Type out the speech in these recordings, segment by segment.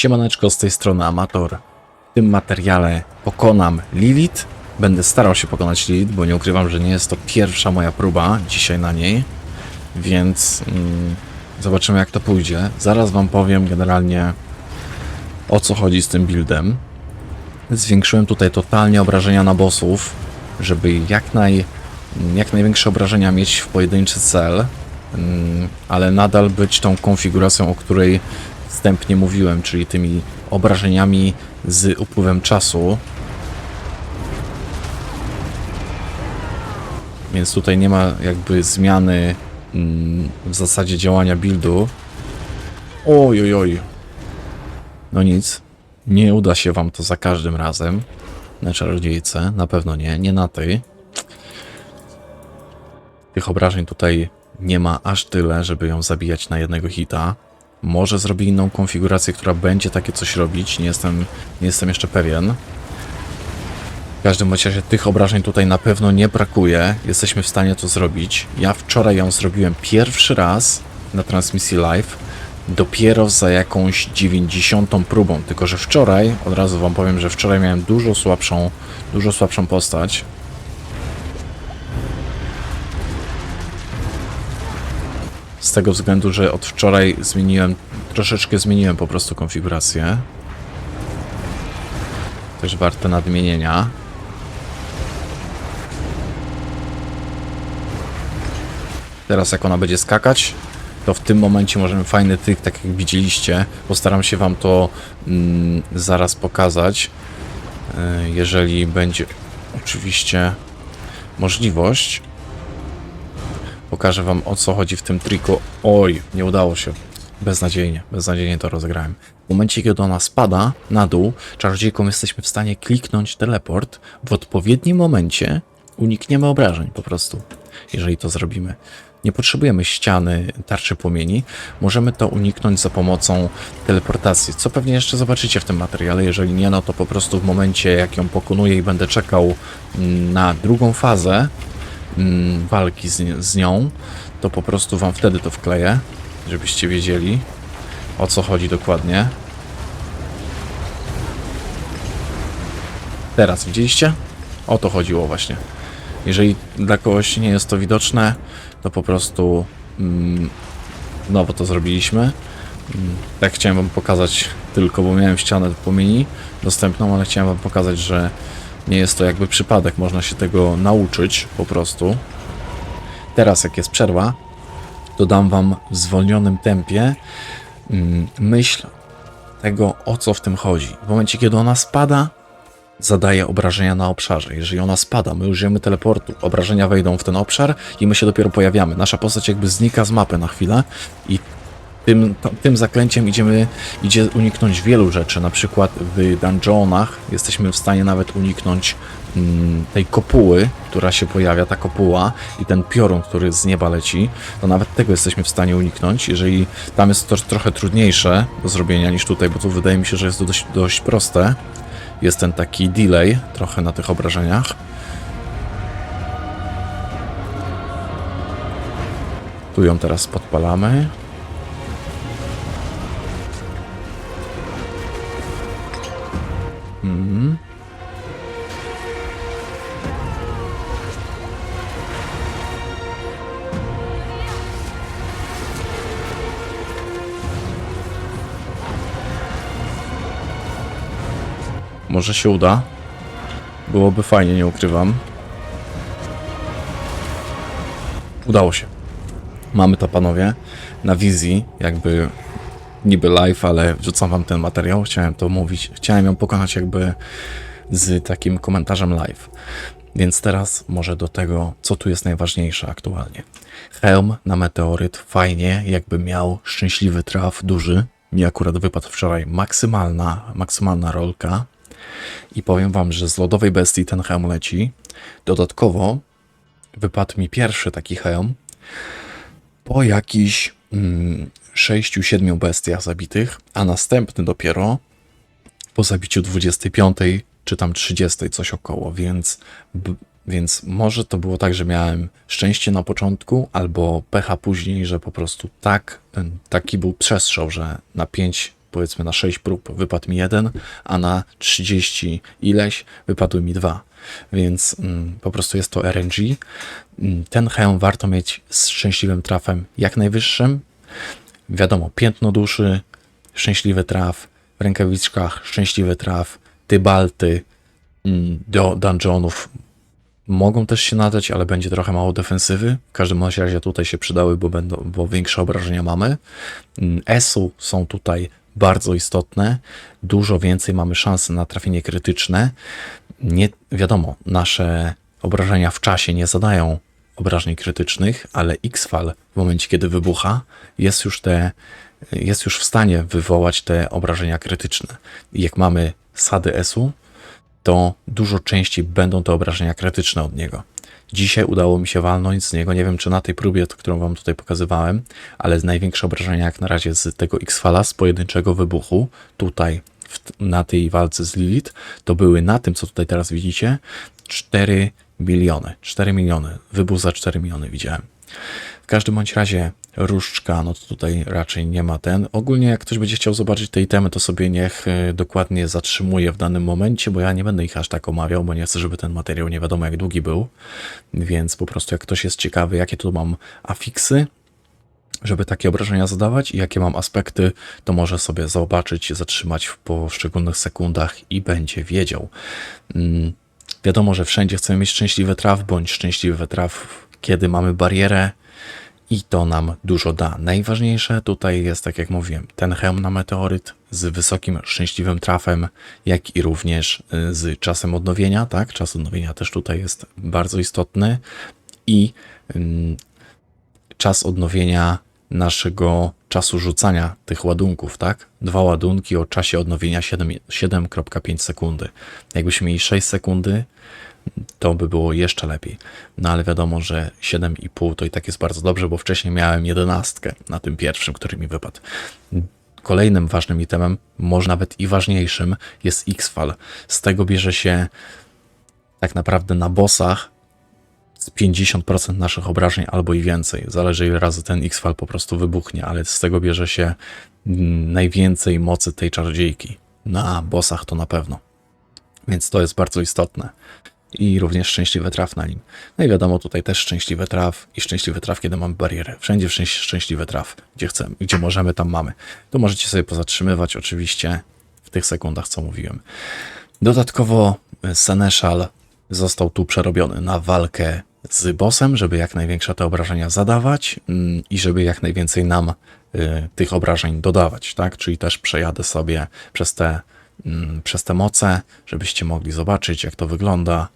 Siemaneczko, z tej strony Amator. W tym materiale pokonam Lilith. Będę starał się pokonać Lilith, bo nie ukrywam, że nie jest to pierwsza moja próba dzisiaj na niej. Więc mm, zobaczymy jak to pójdzie. Zaraz wam powiem generalnie o co chodzi z tym buildem. Zwiększyłem tutaj totalnie obrażenia na bossów, żeby jak, naj, jak największe obrażenia mieć w pojedynczy cel, mm, ale nadal być tą konfiguracją, o której wstępnie mówiłem, czyli tymi obrażeniami z upływem czasu. Więc tutaj nie ma jakby zmiany mm, w zasadzie działania buildu. Oj, oj, oj. No nic. Nie uda się wam to za każdym razem. Na czarodziejce. Na pewno nie. Nie na tej. Tych obrażeń tutaj nie ma aż tyle, żeby ją zabijać na jednego hita. Może zrobi inną konfigurację, która będzie takie coś robić. Nie jestem, nie jestem jeszcze pewien. W każdym razie tych obrażeń tutaj na pewno nie brakuje. Jesteśmy w stanie to zrobić. Ja wczoraj ją zrobiłem pierwszy raz na transmisji live. Dopiero za jakąś 90 próbą. Tylko, że wczoraj, od razu wam powiem, że wczoraj miałem dużo słabszą, dużo słabszą postać. Z tego względu, że od wczoraj zmieniłem, troszeczkę zmieniłem po prostu konfigurację. Też warte nadmienienia. Teraz jak ona będzie skakać, to w tym momencie możemy fajny tyk, tak jak widzieliście. Postaram się wam to mm, zaraz pokazać, y, jeżeli będzie oczywiście możliwość. Pokażę wam o co chodzi w tym triku. Oj, nie udało się. Beznadziejnie, beznadziejnie to rozegrałem. W momencie, kiedy ona spada na dół, czarodziejką jesteśmy w stanie kliknąć teleport. W odpowiednim momencie unikniemy obrażeń po prostu, jeżeli to zrobimy. Nie potrzebujemy ściany tarczy płomieni. Możemy to uniknąć za pomocą teleportacji, co pewnie jeszcze zobaczycie w tym materiale. Jeżeli nie, no to po prostu w momencie, jak ją pokonuję i będę czekał mm, na drugą fazę, mm, walki z, z nią, to po prostu wam wtedy to wkleję, żebyście wiedzieli o co chodzi dokładnie. Teraz widzieliście? O to chodziło właśnie. Jeżeli dla kogoś nie jest to widoczne, to po prostu mm, znowu to zrobiliśmy. Mm, tak chciałem wam pokazać tylko, bo miałem ścianę płomieni dostępną, ale chciałem wam pokazać, że nie jest to jakby przypadek, można się tego nauczyć po prostu. Teraz jak jest przerwa, to dam wam w zwolnionym tempie mm, myśl tego, o co w tym chodzi. W momencie, kiedy ona spada, zadaje obrażenia na obszarze. Jeżeli ona spada, my użyjemy teleportu, obrażenia wejdą w ten obszar i my się dopiero pojawiamy. Nasza postać jakby znika z mapy na chwilę i tym, tym zaklęciem idziemy, idzie uniknąć wielu rzeczy. Na przykład w dungeonach jesteśmy w stanie nawet uniknąć mm, tej kopuły, która się pojawia, ta kopuła i ten piorun, który z nieba leci, to nawet tego jesteśmy w stanie uniknąć. Jeżeli tam jest to trochę trudniejsze do zrobienia niż tutaj, bo tu wydaje mi się, że jest to dość, dość proste. Jest ten taki delay trochę na tych obrażeniach. Tu ją teraz podpalamy. Mhm. Może się uda. Byłoby fajnie, nie ukrywam. Udało się. Mamy to, panowie, na wizji, jakby niby live, ale wrzucam wam ten materiał, chciałem to mówić, chciałem ją pokonać jakby z takim komentarzem live. Więc teraz może do tego, co tu jest najważniejsze aktualnie. Helm na meteoryt, fajnie, jakby miał szczęśliwy traf, duży. Mi akurat wypadł wczoraj maksymalna, maksymalna rolka. I powiem wam, że z lodowej bestii ten hełm leci. Dodatkowo wypadł mi pierwszy taki hełm po jakiś 6, 7 bestiach zabitych, a następny dopiero po zabiciu 25 czy tam 30 coś około, więc, więc może to było tak, że miałem szczęście na początku albo pecha później, że po prostu tak, taki był przestrzał, że na 5 powiedzmy na 6 prób wypadł mi jeden, a na 30 ileś wypadły mi dwa. Więc mm, po prostu jest to RNG. Mm, Ten hełm warto mieć z szczęśliwym trafem jak najwyższym. Wiadomo, piętno duszy, szczęśliwy traf, w rękawiczkach szczęśliwy traf, tybalty mm, do dungeonów mogą też się nadać, ale będzie trochę mało defensywy. W każdym razie tutaj się przydały, bo, będą, bo większe obrażenia mamy. ESU są tutaj bardzo istotne. Dużo więcej mamy szansy na trafienie krytyczne. Nie wiadomo, nasze obrażenia w czasie nie zadają obrażeń krytycznych, ale X-Fal w momencie, kiedy wybucha, jest już te jest już w stanie wywołać te obrażenia krytyczne. Jak mamy sady ESU, to dużo częściej będą te obrażenia krytyczne od niego. Dzisiaj udało mi się walnąć z niego, nie wiem czy na tej próbie, którą wam tutaj pokazywałem, ale największe obrażenia jak na razie z tego X-Fala, z pojedynczego wybuchu, tutaj w, na tej walce z Lilith, to były na tym, co tutaj teraz widzicie, 4 miliony. 4 miliony. Wybuch za 4 miliony widziałem. Każdym bądź razie różdżka, no to tutaj raczej nie ma ten. Ogólnie jak ktoś będzie chciał zobaczyć te itemy, to sobie niech y, dokładnie zatrzymuje w danym momencie, bo ja nie będę ich aż tak omawiał, bo nie chcę, żeby ten materiał nie wiadomo jak długi był. Więc po prostu jak ktoś jest ciekawy, jakie tu mam afiksy, żeby takie obrażenia zadawać i jakie mam aspekty, to może sobie zobaczyć, zatrzymać w poszczególnych sekundach i będzie wiedział. Mm, Wiadomo, że wszędzie chcemy mieć szczęśliwy traf, bądź szczęśliwy traf, kiedy mamy barierę i to nam dużo da. Najważniejsze tutaj jest, tak jak mówiłem, ten hełm na meteoryt z wysokim szczęśliwym trafem, jak i również y, z czasem odnowienia, tak? Czas odnowienia też tutaj jest bardzo istotny i ym, czas odnowienia naszego czasu rzucania tych ładunków, tak? Dwa ładunki o czasie odnowienia 7 7,5 sekundy. Jakbyśmy mieli 6 sekundy, to by było jeszcze lepiej. No ale wiadomo, że 7,5 to i tak jest bardzo dobrze, bo wcześniej miałem 11 na tym pierwszym, który mi wypadł. Kolejnym ważnym itemem, może nawet i ważniejszym, jest X-Fal. Z tego bierze się tak naprawdę na bossach z 50% naszych obrażeń albo i więcej. Zależy ile razy ten X-Fal po prostu wybuchnie, ale z tego bierze się mm, najwięcej mocy tej czarodziejki. Na bossach to na pewno. Więc to jest bardzo istotne. I również szczęśliwy traf na nim. No i wiadomo, tutaj też szczęśliwy traf i szczęśliwy traf, kiedy mamy barierę. Wszędzie szczęś- szczęśliwy traf, gdzie chcemy, gdzie możemy, tam mamy. To możecie sobie pozatrzymywać oczywiście w tych sekundach, co mówiłem. Dodatkowo e, Seneszal został tu przerobiony na walkę z bossem, żeby jak największe te obrażenia zadawać mm, i żeby jak najwięcej nam y, tych obrażeń dodawać, tak? Czyli też przejadę sobie przez te, mm, przez te moce, żebyście mogli zobaczyć, jak to wygląda.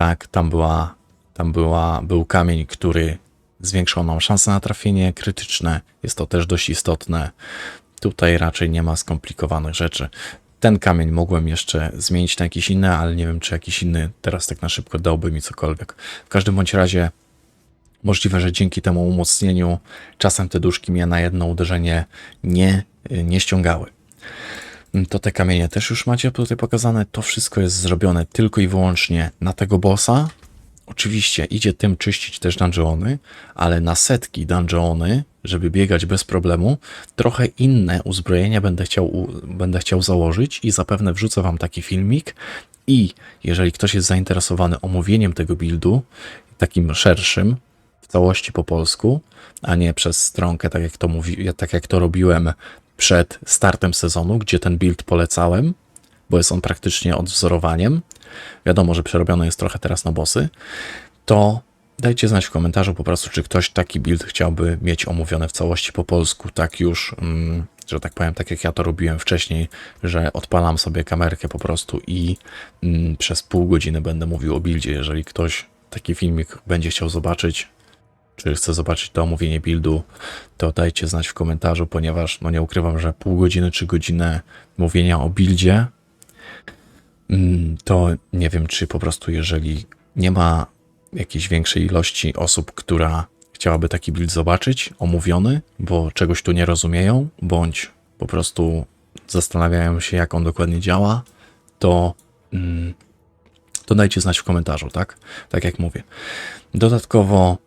Tak, tam była, tam była, był kamień, który zwiększał nam szanse na trafienie krytyczne. Jest to też dość istotne. Tutaj raczej nie ma skomplikowanych rzeczy. Ten kamień mogłem jeszcze zmienić na jakiś inny, ale nie wiem, czy jakiś inny teraz tak na szybko dałby mi cokolwiek. W każdym bądź razie możliwe, że dzięki temu umocnieniu czasem te duszki mnie na jedno uderzenie nie, nie ściągały. To te kamienie też już macie tutaj pokazane. To wszystko jest zrobione tylko i wyłącznie na tego bossa. Oczywiście idzie tym czyścić też dungeony, ale na setki dungeony, żeby biegać bez problemu, trochę inne uzbrojenia będę chciał, będę chciał założyć i zapewne wrzucę wam taki filmik. I jeżeli ktoś jest zainteresowany omówieniem tego buildu, takim szerszym, w całości po polsku, a nie przez stronkę, tak jak to, mówi, tak jak to robiłem przed startem sezonu, gdzie ten build polecałem, bo jest on praktycznie odwzorowaniem. Wiadomo, że przerobiony jest trochę teraz na bossy. To dajcie znać w komentarzu po prostu, czy ktoś taki build chciałby mieć omówiony w całości po polsku, tak już, mm, że tak powiem, tak jak ja to robiłem wcześniej, że odpalam sobie kamerkę po prostu i mm, przez pół godziny będę mówił o buildzie. Jeżeli ktoś taki filmik będzie chciał zobaczyć, czy chce zobaczyć to omówienie buildu, to dajcie znać w komentarzu, ponieważ no nie ukrywam, że pół godziny czy godzinę mówienia o buildzie, mm, to nie wiem, czy po prostu jeżeli nie ma jakiejś większej ilości osób, która chciałaby taki build zobaczyć, omówiony, bo czegoś tu nie rozumieją, bądź po prostu zastanawiają się, jak on dokładnie działa, to, mm, to dajcie znać w komentarzu, tak? Tak jak mówię. Dodatkowo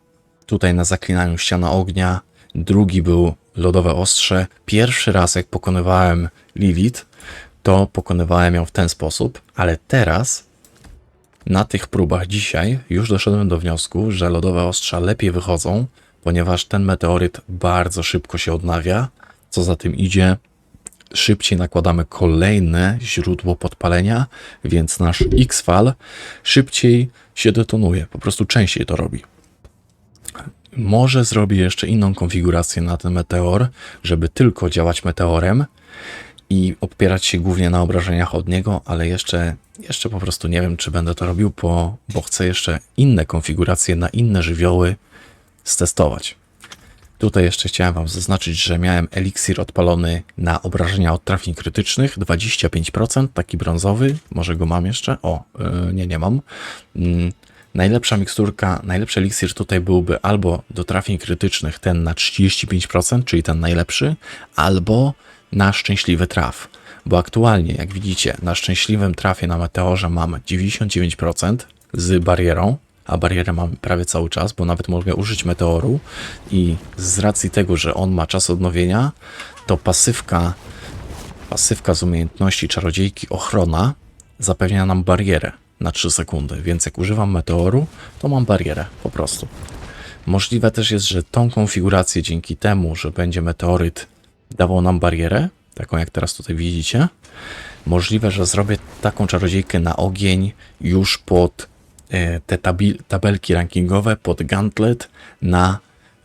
tutaj na zaklinaniu ściana ognia. Drugi był lodowe ostrze. Pierwszy raz, jak pokonywałem Lilith, to pokonywałem ją w ten sposób, ale teraz na tych próbach dzisiaj już doszedłem do wniosku, że lodowe ostrza lepiej wychodzą, ponieważ ten meteoryt bardzo szybko się odnawia. Co za tym idzie, szybciej nakładamy kolejne źródło podpalenia, więc nasz X-Fal szybciej się detonuje, po prostu częściej to robi. Może zrobię jeszcze inną konfigurację na ten meteor, żeby tylko działać meteorem i opierać się głównie na obrażeniach od niego, ale jeszcze, jeszcze po prostu nie wiem, czy będę to robił, bo, bo chcę jeszcze inne konfiguracje na inne żywioły stestować. Tutaj jeszcze chciałem Wam zaznaczyć, że miałem eliksir odpalony na obrażenia od trafień krytycznych 25%, taki brązowy, może go mam jeszcze? O, yy, nie, nie mam. Mm, najlepsza miksturka, najlepszy eliksir tutaj byłby albo do trafień krytycznych ten na 35%, czyli ten najlepszy, albo na szczęśliwy traf. Bo aktualnie, jak widzicie, na szczęśliwym trafie na meteorze mam 99% z barierą, a barierę mam prawie cały czas, bo nawet mogę użyć meteoru i z racji tego, że on ma czas odnowienia, to pasywka, pasywka z umiejętności czarodziejki ochrona zapewnia nam barierę na 3 sekundy, więc jak używam meteoru, to mam barierę po prostu. Możliwe też jest, że tą konfigurację dzięki temu, że będzie meteoryt dawał nam barierę, taką jak teraz tutaj widzicie, możliwe, że zrobię taką czarodziejkę na ogień już pod e, te tabelki rankingowe, pod gauntlet na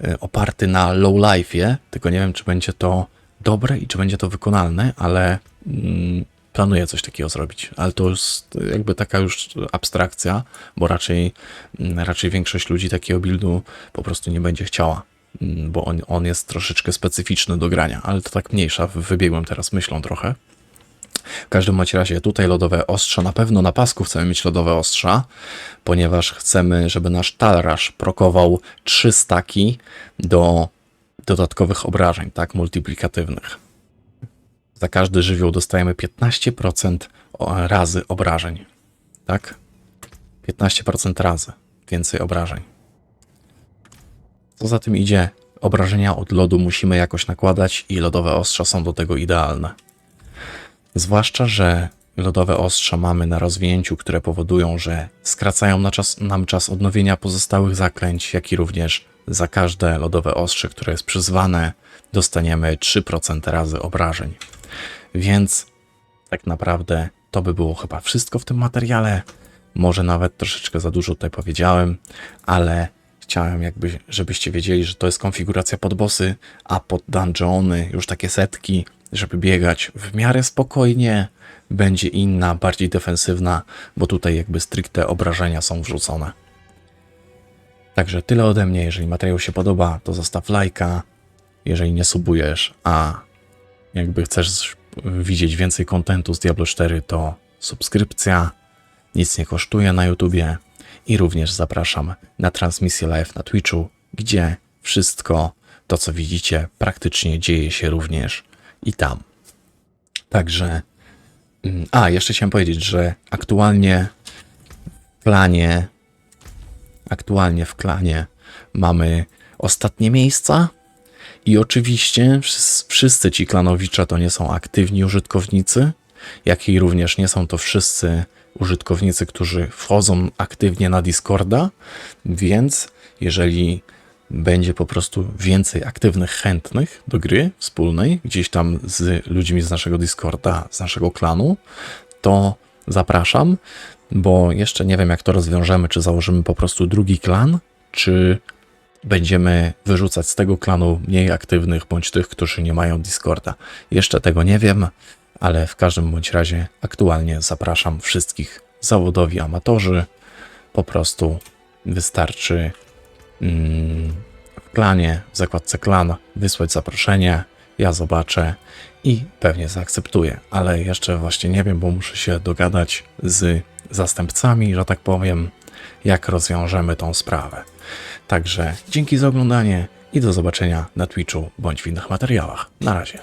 e, oparty na low life'ie, tylko nie wiem, czy będzie to dobre i czy będzie to wykonalne, ale mm, planuję coś takiego zrobić. Ale to jest jakby taka już abstrakcja, bo raczej, mm, raczej większość ludzi takiego buildu po prostu nie będzie chciała, mm, bo on, on jest troszeczkę specyficzny do grania, ale to tak mniejsza, wybiegłem teraz myślą trochę. W każdym bądź razie tutaj lodowe ostrza, na pewno na pasku chcemy mieć lodowe ostrza, ponieważ chcemy, żeby nasz talraż prokował 3 staki do dodatkowych obrażeń, tak, multiplikatywnych. Za każdy żywioł dostajemy 15% o- razy obrażeń, tak? 15% razy więcej obrażeń. Co za tym idzie, obrażenia od lodu musimy jakoś nakładać i lodowe ostrza są do tego idealne. Zwłaszcza, że lodowe ostrza mamy na rozwinięciu, które powodują, że skracają na czas, nam czas odnowienia pozostałych zaklęć, jak i również za każde lodowe ostrze, które jest przyzwane, dostaniemy 3% razy obrażeń. Więc tak naprawdę to by było chyba wszystko w tym materiale. Może nawet troszeczkę za dużo tutaj powiedziałem, ale chciałem jakby, żebyście wiedzieli, że to jest konfiguracja pod bossy, a pod dungeony już takie setki, żeby biegać w miarę spokojnie, będzie inna, bardziej defensywna, bo tutaj jakby stricte obrażenia są wrzucone. Także tyle ode mnie. Jeżeli materiał się podoba, to zostaw lajka. Jeżeli nie subujesz, a jakby chcesz widzieć więcej kontentu z Diablo 4, to subskrypcja. Nic nie kosztuje na YouTubie. I również zapraszam na transmisję live na Twitchu, gdzie wszystko to, co widzicie, praktycznie dzieje się również i tam. Także. mm, A, jeszcze chciałem powiedzieć, że aktualnie w planie aktualnie w klanie mamy ostatnie miejsca i oczywiście wszys- wszyscy ci klanowicze to nie są aktywni użytkownicy, jak i również nie są to wszyscy użytkownicy, którzy wchodzą aktywnie na Discorda, więc jeżeli będzie po prostu więcej aktywnych chętnych do gry wspólnej, gdzieś tam z ludźmi z naszego Discorda, z naszego klanu, to zapraszam, bo jeszcze nie wiem, jak to rozwiążemy, czy założymy po prostu drugi klan, czy będziemy wyrzucać z tego klanu mniej aktywnych, bądź tych, którzy nie mają Discorda. Jeszcze tego nie wiem, ale w każdym bądź razie aktualnie zapraszam wszystkich zawodowi amatorzy. Po prostu wystarczy mm, w klanie, w zakładce klan wysłać zaproszenie, ja zobaczę i pewnie zaakceptuję, ale jeszcze właśnie nie wiem, bo muszę się dogadać z zastępcami, że tak powiem, jak rozwiążemy tą sprawę. Także dzięki za oglądanie i do zobaczenia na Twitchu bądź w innych materiałach. Na razie.